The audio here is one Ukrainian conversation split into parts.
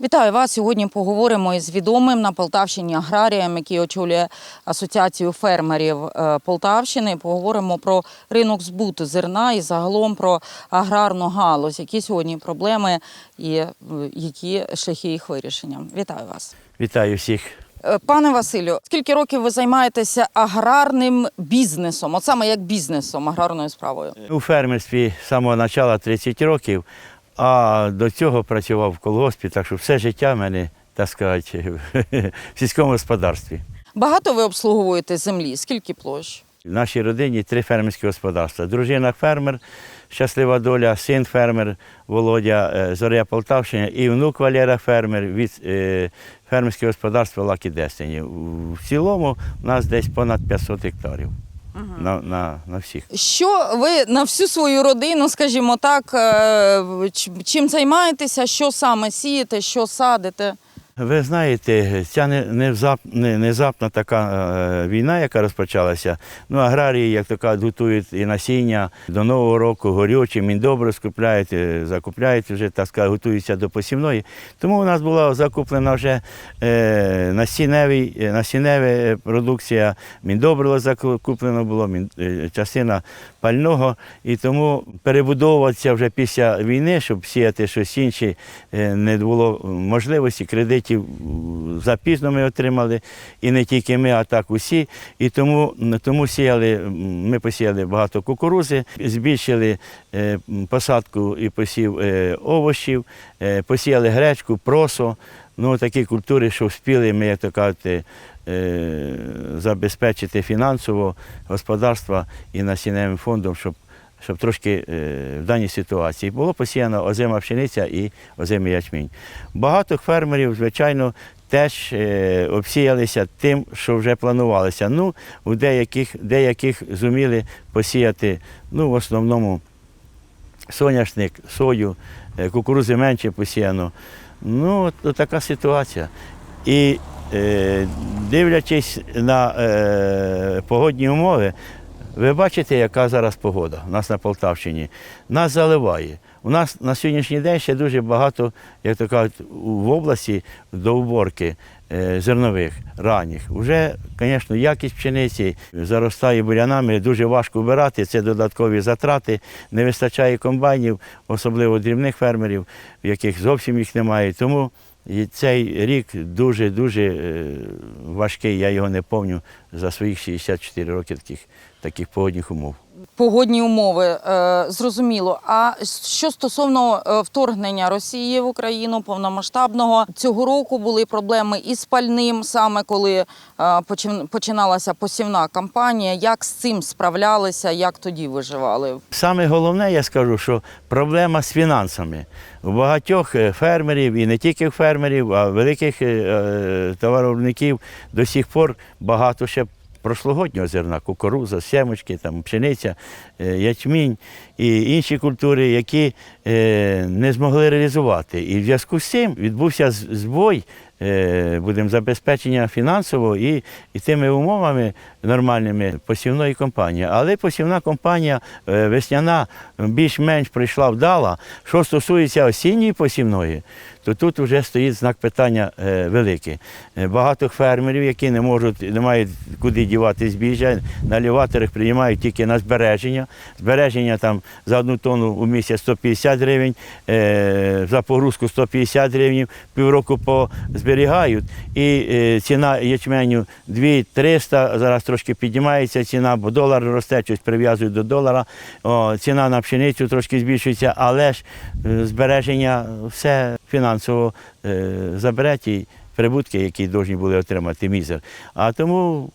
Вітаю вас. Сьогодні поговоримо із відомим на Полтавщині аграрієм, який очолює асоціацію фермерів е, Полтавщини. Поговоримо про ринок збуту зерна і загалом про аграрну галузь, які сьогодні проблеми і е, які шляхи їх вирішення. Вітаю вас. Вітаю всіх. Е, Пане Василю, скільки років ви займаєтеся аграрним бізнесом, от саме як бізнесом, аграрною справою? У фермерстві з самого початку 30 років, а до цього працював в колгоспі, так що все життя в мене, так сказати, в сільському господарстві. Багато ви обслуговуєте землі? Скільки площ? В нашій родині три фермерські господарства. Дружина фермер, щаслива доля, син фермер Володя, е, Зоря Полтавщина і внук Валера фермер від е, фермерського господарства Лакі Дестині. В цілому у нас десь понад 500 гектарів на, на, на всіх. Що ви на всю свою родину, скажімо так, е, чим займаєтеся, що саме сієте, що садите? Ви знаєте, ця не- невзап- така е, війна, яка розпочалася. Ну, аграрії, як то кажуть, готують і насіння до Нового року, горючі, міндобри скупляють, е, закупляють вже, так сказати, готуються до посівної. Тому у нас була закуплена вже е, насіннева продукція, міндобриво закуплено було, частина пального. І тому перебудовуватися вже після війни, щоб сіяти щось інше, не було можливості. Кредитів м, запізно ми отримали, і не тільки ми, а так усі. І тому, тому сіяли, ми посіяли багато кукурузи, збільшили е, посадку і посів е, овочів, е, посіяли гречку, просо. Ну, такі культури, що вспіли ми, як то кажете, е, забезпечити фінансово господарство і насінневим фондом, щоб, щоб трошки е, в даній ситуації було посіяно озима пшениця і озимий ячмінь. Багато фермерів, звичайно, теж е, обсіялися тим, що вже планувалося. Ну, у деяких, деяких зуміли посіяти, ну, в основному соняшник, сою, е, кукурузи менше посіяно. Ну, от, от така ситуація. І е, дивлячись на е, погодні умови, ви бачите, яка зараз погода у нас на Полтавщині. Нас заливає. У нас на сьогоднішній день ще дуже багато, як то кажуть, в області до уборки е, зернових ранніх. Уже, звісно, якість пшениці заростає бурянами, дуже важко вбирати, це додаткові затрати, не вистачає комбайнів, особливо дрібних фермерів, в яких зовсім їх немає. Тому і цей рік дуже-дуже е, важкий, я його не пам'ятаю за своїх 64 роки таких, таких погодних умов. Погодні умови, е, зрозуміло. А що стосовно е, вторгнення Росії в Україну повномасштабного цього року були проблеми із пальним, саме коли е, починалася посівна кампанія. Як з цим справлялися, як тоді виживали? Саме головне, я скажу, що проблема з фінансами. У багатьох фермерів, і не тільки фермерів, а великих е, до сих пор багато ще прошлогоднього зерна, кукуруза, семочки, там, пшениця, е, ячмінь і інші культури, які е, не змогли реалізувати. І в зв'язку з цим відбувся збой е, будемо забезпечення фінансово і, і тими умовами нормальними посівної компанії. Але посівна компанія е, весняна більш-менш прийшла вдала. Що стосується осінньої посівної, то тут вже стоїть знак питання великий. Багато фермерів, які не можуть, не мають куди дівати збіжжя, на елеваторах приймають тільки на збереження. Збереження там за одну тонну у місяць 150 гривень, е, за погрузку 150 гривень, півроку позберігають. І е, ціна ячменю 2-300, зараз трошки піднімається ціна, бо долар росте, щось прив'язують до долара. О, ціна на пшеницю трошки збільшується, але ж е, збереження все фінансово забере ті прибутки, які повинні були отримати мізер. А тому,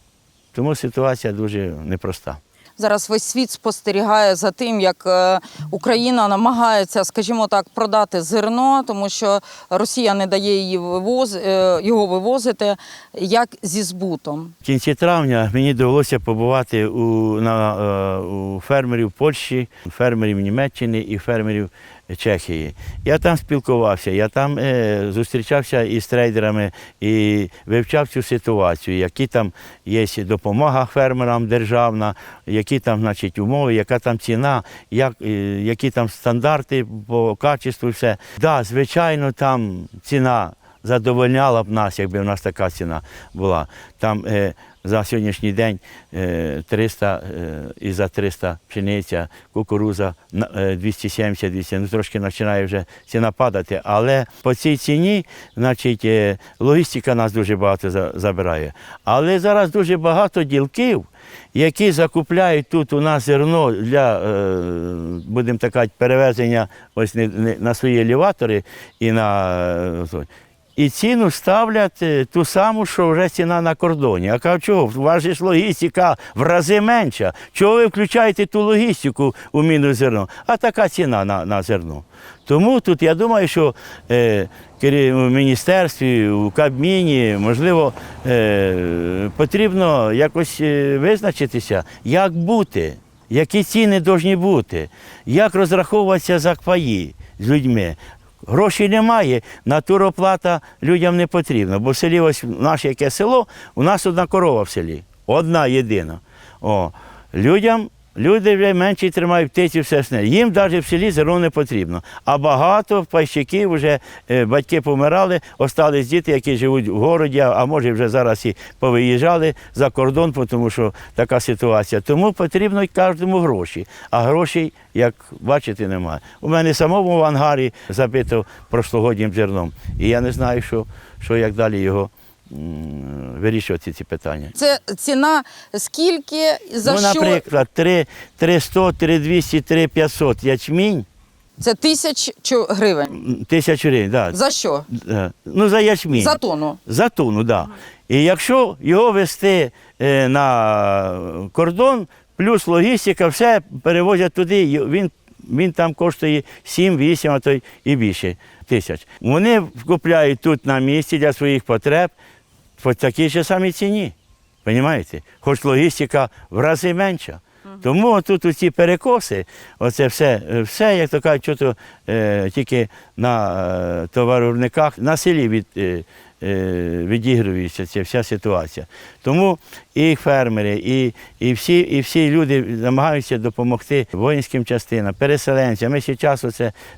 тому ситуація дуже непроста. Зараз весь світ спостерігає за тим, як е, Україна намагається, скажімо так, продати зерно, тому що Росія не дає її вивоз, е, його вивозити. Як зі збутом? В кінці травня мені довелося побувати у, на, е, у фермерів Польщі, фермерів Німеччини і фермерів Чехії. Я там спілкувався, я там е, зустрічався із трейдерами і вивчав цю ситуацію, які там є допомога фермерам державна, які там значить, умови, яка там ціна, як, е, які там стандарти по качеству, все. Да, звичайно, там ціна задовольняла б нас, якби в нас така ціна була. Там е, за сьогоднішній день е, 300 е, і за 300 пшениця, кукуруза е, 270 200 ну трошки починає вже ціна падати. Але по цій ціні, значить, е, логістика нас дуже багато забирає. Але зараз дуже багато ділків, які закупляють тут у нас зерно для, е, будемо так перевезення ось на свої елеватори і на. І ціну ставлять е, ту саму, що вже ціна на кордоні. А кажу, чого? У ж логістика в рази менша. Чого ви включаєте ту логістику у мінус зерно? А така ціна на, на зерно. Тому тут я думаю, що е, в міністерстві, у Кабміні, можливо, е, потрібно якось е, визначитися, як бути, які ціни повинні бути, як розраховуватися за паї з людьми. Грошей немає, натуроплата людям не потрібна. Бо в селі, ось наше яке село, у нас одна корова в селі. Одна єдина. О, людям, люди вже менше тримають птиці, все сне. Їм навіть в селі зерно не потрібно. А багато пайщиків вже е, батьки помирали, остались діти, які живуть в городі, а може вже зараз і повиїжджали за кордон, тому що така ситуація. Тому потрібно кожному гроші. А грошей, як бачите, немає. У мене самому в ангарі забито прошлогоднім зерном. І я не знаю, що, що як далі його вирішувати ці питання. Це ціна скільки, за ну, що? наприклад, 3, 300, 3200, 3500 ячмінь, Це тисячу гривень. м, тисяч гривень, да. За що? Е, ну за ячмінь. За тонну. За тонну, так. Да. І якщо його вести е, на кордон, плюс логістика, все перевозять туди, він, він там коштує 7-8, а то й і більше тисяч. Вони купляють тут на місці для своїх потреб по такій же самій ціні. Понімаєте? Хоч логістика в рази менша. Тому тут ці перекоси, оце все, е, все як то кажуть, що то, е, тільки на е, товаровниках, на селі від, е, відігрується ця вся ситуація. Тому і фермери, і, і, всі, і всі люди намагаються допомогти воїнським частинам, переселенцям. Ми ще часу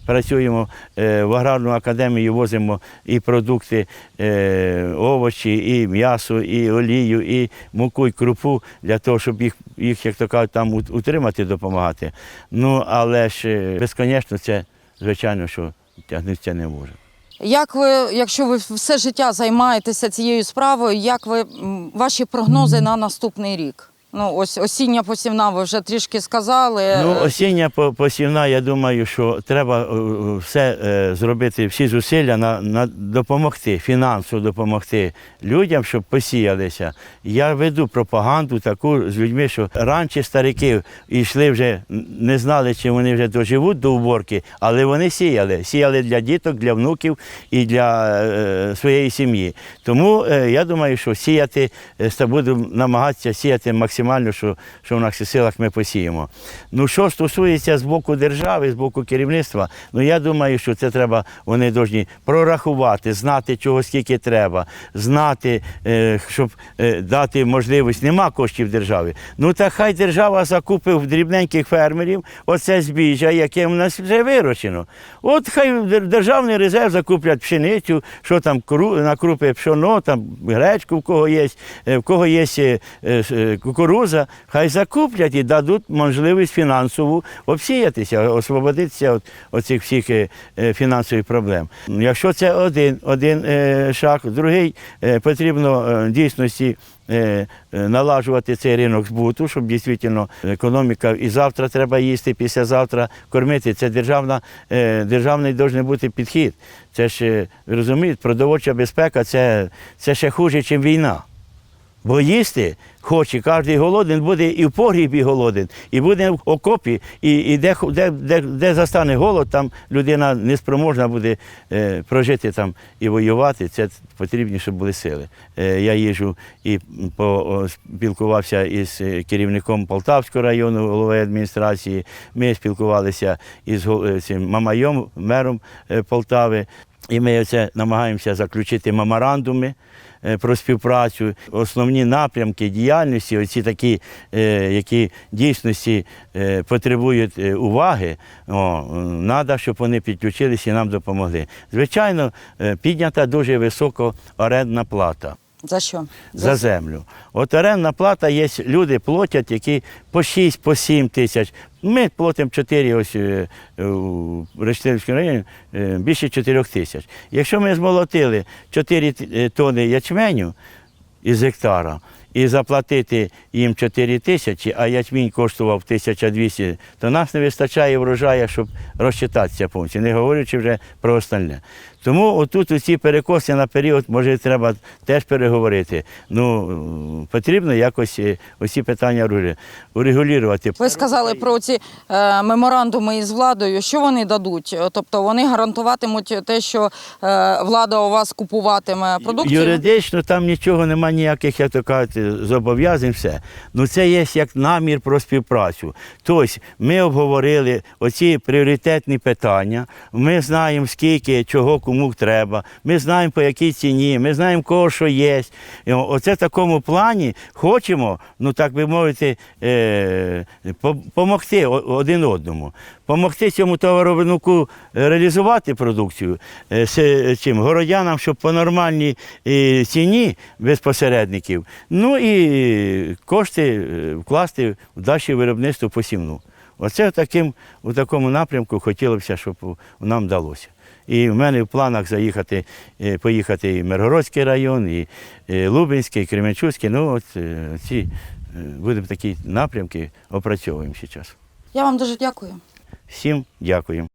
працюємо е, в аграрну академію, возимо і продукти, е, овочі, і м'ясо, і олію, і муку, і крупу для того, щоб їх, їх як то кажуть, там утримати, допомагати. Ну, але ж е, безконечно це, звичайно, що тягнеться не може. Як ви, якщо ви все життя займаєтеся цією справою, як ви ваші прогнози на наступний рік? Ну, ось осіння посівна, ви вже трішки сказали. Ну, осіння посівна, я думаю, що треба е, все е, зробити, всі зусилля на, на допомогти, фінансово допомогти людям, щоб посіялися. Я веду пропаганду таку з людьми, що раніше старики йшли вже, не знали, чи вони вже доживуть до уборки, але вони сіяли. Сіяли для діток, для внуків і для е, своєї сім'ї. Тому е, я думаю, що сіяти, е, буду намагатися сіяти максимально, що, що в наших силах ми посіємо. Ну, що стосується з боку держави, з боку керівництва, ну я думаю, що це треба, вони повинні прорахувати, знати, чого скільки треба, знати, е, щоб е, дати можливість. Нема коштів в державі. Ну та хай держава закупить в дрібненьких фермерів оце збіжжя, яке в нас вже вирощено. От хай державний резерв закуплять пшеницю, що там на крупи пшоно, там гречку, в кого є, е, в кого є е, кукуруза, хай закуплять і дадуть можливість фінансову обсіятися, освободитися від оцих всіх е, е, фінансових проблем. Якщо це один, один е, шаг, другий потрібно дійсності. Налажувати цей ринок збуту, щоб дійсно економіка і завтра треба їсти, післязавтра кормити. Це державна, державний должен бути підхід. Це ж розумієте, продовольча безпека це, це ще хуже, ніж війна. Бо їсти хоче, кожен голоден буде і в погрібі голоден, і буде в окопі, і, і де, де, де, де застане голод, там людина неспроможна буде е, прожити там і воювати. Це потрібні, щоб були сили. Е, я їжджу і спілкувався із е, керівником Полтавського району, головою адміністрації. Ми спілкувалися із е, цим Мамайом, мером е, Полтави. І ми це намагаємося заключити меморандуми про співпрацю. Основні напрямки діяльності, оці такі, е, які дійсності е, потребують е, уваги, треба, щоб вони підключилися і нам допомогли. Звичайно, е, піднята дуже високо орендна плата За що? за землю. От орендна плата є, люди платять, які по 6, по 7 тисяч. Ми платимо 4 ось е, е, у Рештилівському районі е, більше 4 тисяч. Якщо ми змолотили 4 е, тони ячменю із гектара і заплатити їм 4 тисячі, а ячмінь коштував 1200, то нас не вистачає врожаю, щоб розчитатися повністю, не говорячи вже про остальне. Тому отут усі перекоси на період, може, треба теж переговорити. Ну, потрібно якось е, усі питання урегулювати. Ви сказали про ці е, меморандуми із владою. Що вони дадуть? Тобто вони гарантуватимуть те, що е, влада у вас купуватиме продукцію? Юридично там нічого немає ніяких, як то кажуть, зобов'язань, все. Ну це є як намір про співпрацю. Тобто ми обговорили оці пріоритетні питання. Ми знаємо, скільки, чого, кому треба. Ми знаємо, по якій ціні, ми знаємо, кого що є. І Оце в такому плані хочемо, ну так би мовити, е, допомогти один одному. Помогти цьому товаровинику реалізувати продукцію е, з чим городянам, щоб по нормальній е, ціні без посередників. Ну і кошти е, вкласти в далі виробництво посівну. Оце таким, у такому напрямку хотілося щоб нам вдалося. І в мене в планах заїхати, е, поїхати і Миргородський район, і Лубинський, Лубенський, і Кременчуцький. Ну, от е, ці е, будемо такі напрямки опрацьовуємо зараз. Я вам дуже дякую. Всім дякую.